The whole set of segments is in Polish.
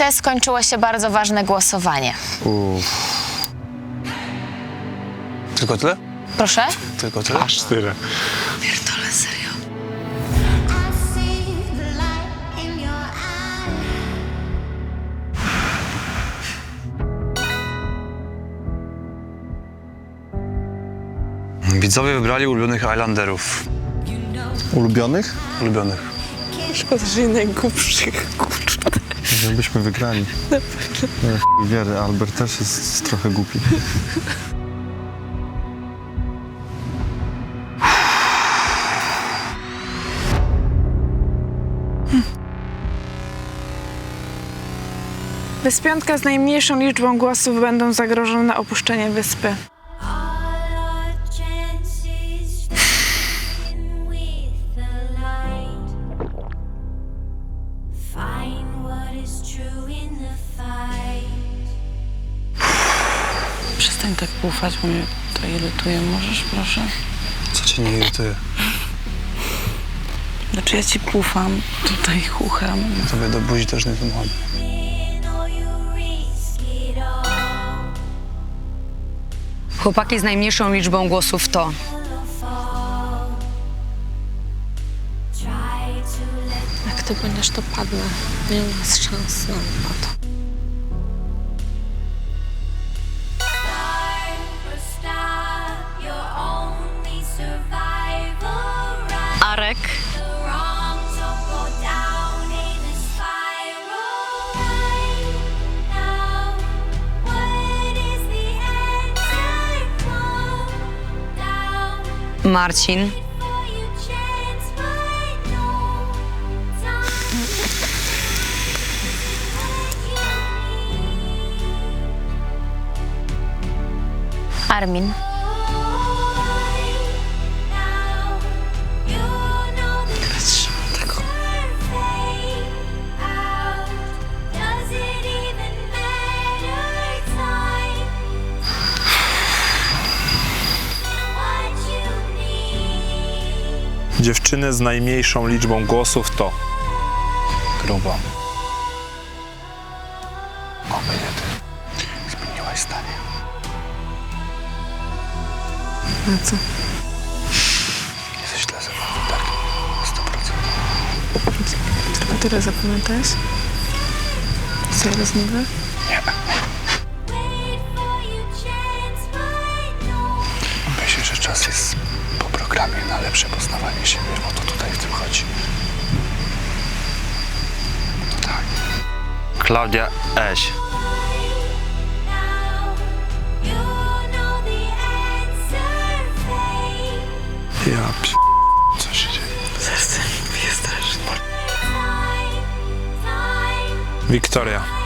Polsce skończyło się bardzo ważne głosowanie. Tylko tyle? Proszę? Tylko tyle? Aż tyle. Pierdolę, serio. Widzowie wybrali ulubionych Islanderów. Ulubionych? Ulubionych. Szkoda, że najgłupszych, kurczę. Żebyśmy wygrali. Na pewno. Wiery, Albert też jest trochę głupi. Wyspiątka z najmniejszą liczbą głosów będą zagrożone opuszczeniem wyspy. Przestań tak pufać, bo mnie to irytuje. Możesz, proszę? Co cię nie irytuje? Znaczy ja ci pufam, tutaj chucham. Tobie do buzi też nie all. Chłopaki z najmniejszą liczbą głosów to Jak ty będziesz, to padnę. Nie ma szans na to. Marcin. Armin. Dziewczyny z najmniejszą liczbą głosów to Gruba. Oby ty. Zmieniłaś zdanie. Na co? Jesteś źle ze mną, tak? 100%. Tylko tyle zapamiętałeś? Co ja rozmowę? Programie na lepsze poznawanie siebie. O to tutaj w tym chodzi. No tak. Klaudia Eś. Ja p... Co się dzieje? Serce mi bije strasznie. Wiktoria.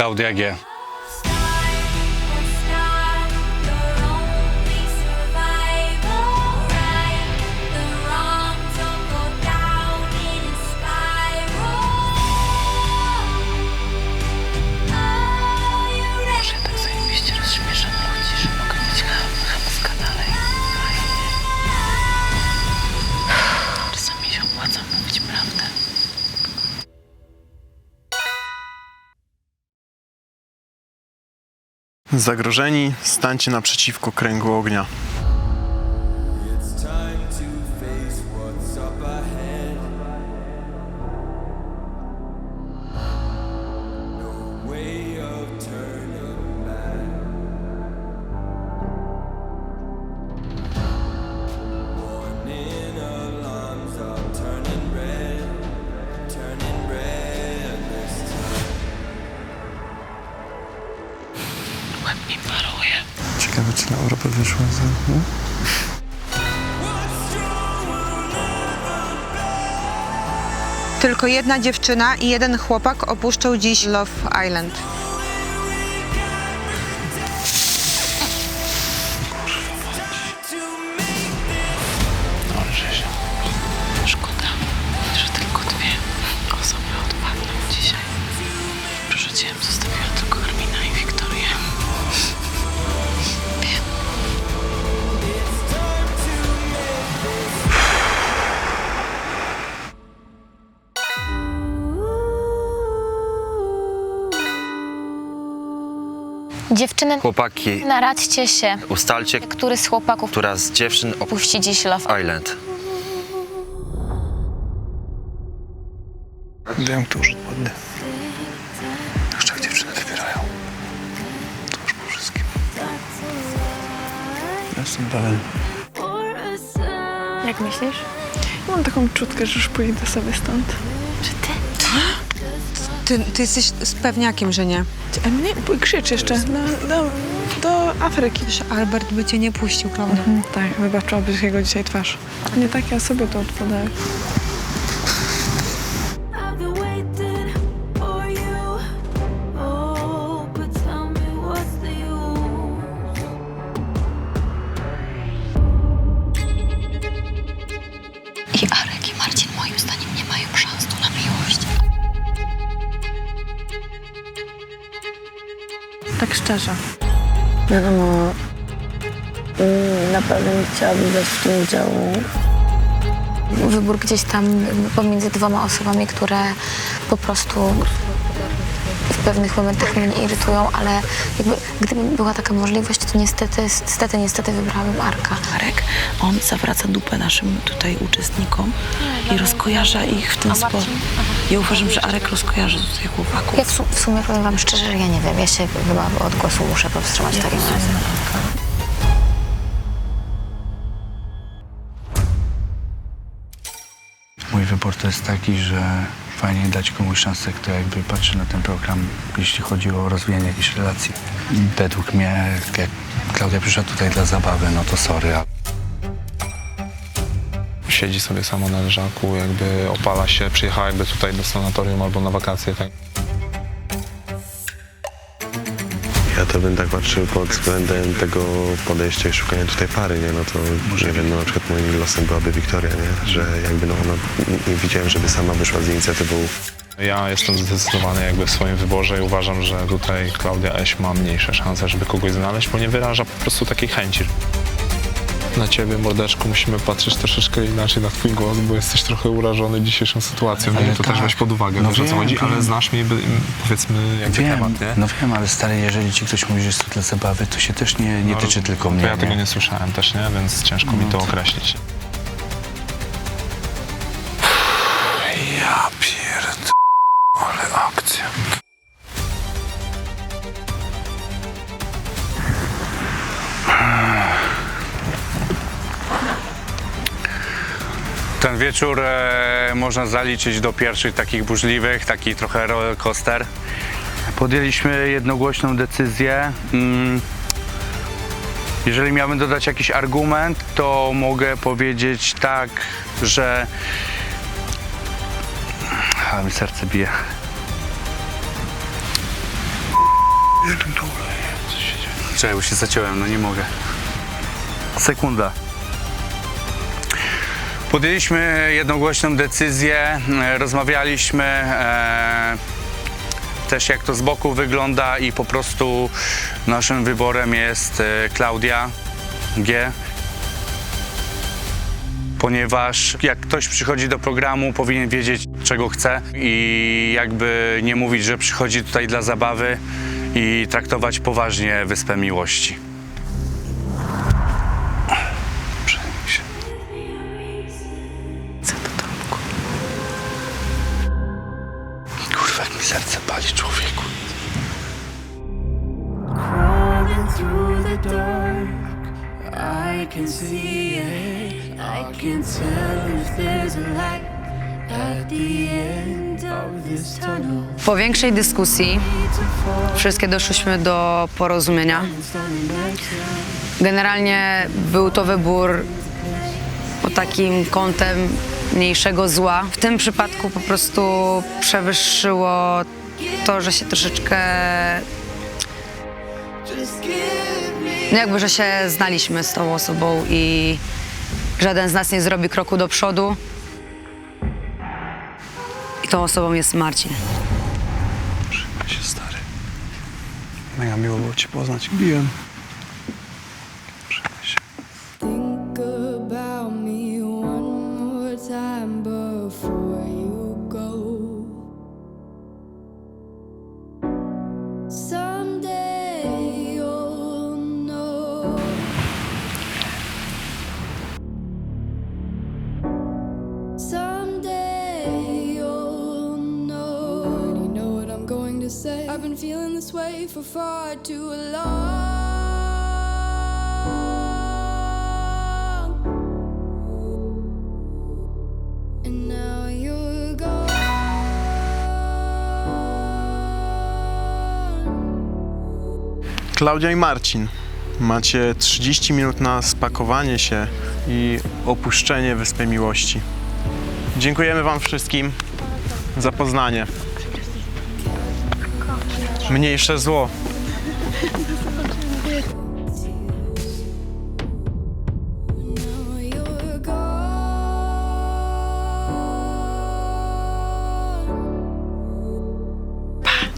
Klaudia G. Zagrożeni, stańcie naprzeciwko kręgu ognia. Wyszła za... No? Tylko jedna dziewczyna i jeden chłopak opuszczą dziś Love Island. Dziewczyny, Chłopaki, naradźcie się, ustalcie, który z chłopaków która z dziewczyn puści dziś Love Island. Wiem, kto już odpadnie. Jeszcze jak dziewczyny wybierają. To już po wszystkim. Jestem pewien. Jak myślisz? Mam taką czutkę, że już pójdę sobie stąd. Ty, ty jesteś z pewniakiem, że nie. A mnie krzycz jeszcze do, do, do Afryki. Że Albert by cię nie puścił, Klaudia. Mhm, tak, wybaczyłabyś jego dzisiaj twarz. Nie takie osoby to odpadają. Szczerze. Wiadomo, mm, na pewno nie chciałabym brać w tym udziału. Wybór gdzieś tam pomiędzy dwoma osobami, które po prostu w pewnych momentach mnie irytują, ale jakby gdyby była taka możliwość, to niestety, niestety, niestety wybrałabym Arka. Arek, on zawraca dupę naszym tutaj uczestnikom i rozkojarza ich w ten sposób. Ja uważam, że Arek rozkojarzy tutaj chłopaków. Ja w, su- w sumie powiem wam szczerze, że ja nie wiem, ja się chyba od głosu muszę powstrzymać takim razie. Wybór to jest taki, że fajnie dać komuś szansę, kto jakby patrzy na ten program, jeśli chodzi o rozwijanie jakiejś relacji. Według mnie, jak Klaudia przyszła tutaj dla zabawy, no to sorry, Siedzi sobie sama na leżaku, jakby opala się, przyjechała jakby tutaj do sanatorium albo na wakacje. Tak. To bym tak patrzył pod względem tego podejścia i szukania tutaj pary, nie? No to nie wiem, no na przykład moim losem byłaby Wiktoria, nie? Że jakby no ona, nie widziałem, żeby sama wyszła z inicjatywą Ja jestem zdecydowany jakby w swoim wyborze i uważam, że tutaj Klaudia Eś ma mniejsze szanse, żeby kogoś znaleźć, bo nie wyraża po prostu takiej chęci. Na ciebie, mordeczku, musimy patrzeć troszeczkę inaczej na twój głos, bo jesteś trochę urażony dzisiejszą sytuacją. Ale i to tak. też weź pod uwagę, No wiesz o co wiem, chodzi, wiem. ale znasz mnie, powiedzmy, jakby wiem, temat, nie? no wiem, ale stary, jeżeli ci ktoś mówi, że jest to dla zabawy, to się też nie, nie No, tyczy tylko to mnie. Ja tego nie słyszałem też, nie? Więc ciężko mi No to to- określić. Wieczór e, można zaliczyć do pierwszych takich burzliwych, taki trochę roller coaster. Podjęliśmy jednogłośną decyzję. Mm, jeżeli miałbym dodać jakiś argument, to mogę powiedzieć tak, że a mi serce bije. Czekaj, bo się zaciąłem, no nie mogę. Sekunda. Podjęliśmy jednogłośną decyzję, e, rozmawialiśmy e, też jak to z boku wygląda i po prostu naszym wyborem jest e, Klaudia G ponieważ jak ktoś przychodzi do programu, powinien wiedzieć, czego chce i jakby nie mówić, że przychodzi tutaj dla zabawy i traktować poważnie Wyspę Miłości. Mi serce pali, człowieku. Crawling through the dark, I can see it. I can tell if there's a light at the end of this tunnel. Po większej dyskusji wszystkie doszliśmy do porozumienia. Generalnie był to wybór pod takim kątem mniejszego zła. W tym przypadku po prostu przewyższyło to, że się troszeczkę no jakby, że się znaliśmy z tą osobą i żaden z nas nie zrobi kroku do przodu. I tą osobą jest Marcin. Trzymaj się, stary. Mega miło było cię poznać. Biłem. I've been feeling this way for far too long. Klaudia i Marcin. Macie 30 minut na spakowanie się i opuszczenie Wyspy Miłości. Dziękujemy Wam wszystkim za poznanie. Mniejsze zło.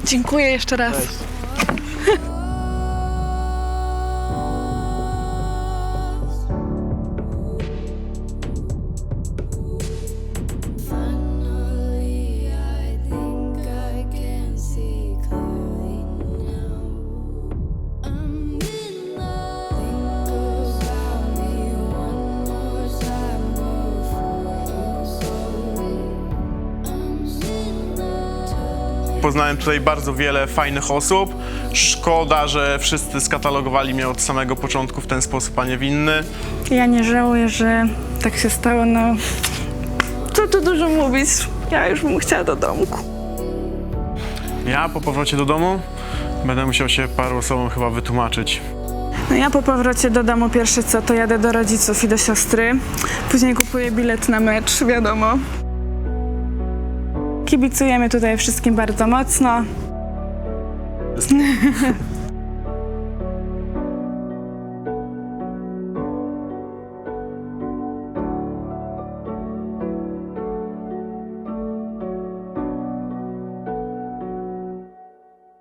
Dziękuję jeszcze raz. Poznałem tutaj bardzo wiele fajnych osób. Szkoda, że wszyscy skatalogowali mnie od samego początku w ten sposób, a nie w inny. Ja nie żałuję, że tak się stało, no... Co tu dużo mówić? Ja już bym chciała do domku. Ja po powrocie do domu będę musiał się paru osobom chyba wytłumaczyć. No ja po powrocie do domu pierwsze co, to jadę do rodziców i do siostry. Później kupuję bilet na mecz, wiadomo. Kibicujemy tutaj wszystkim bardzo mocno.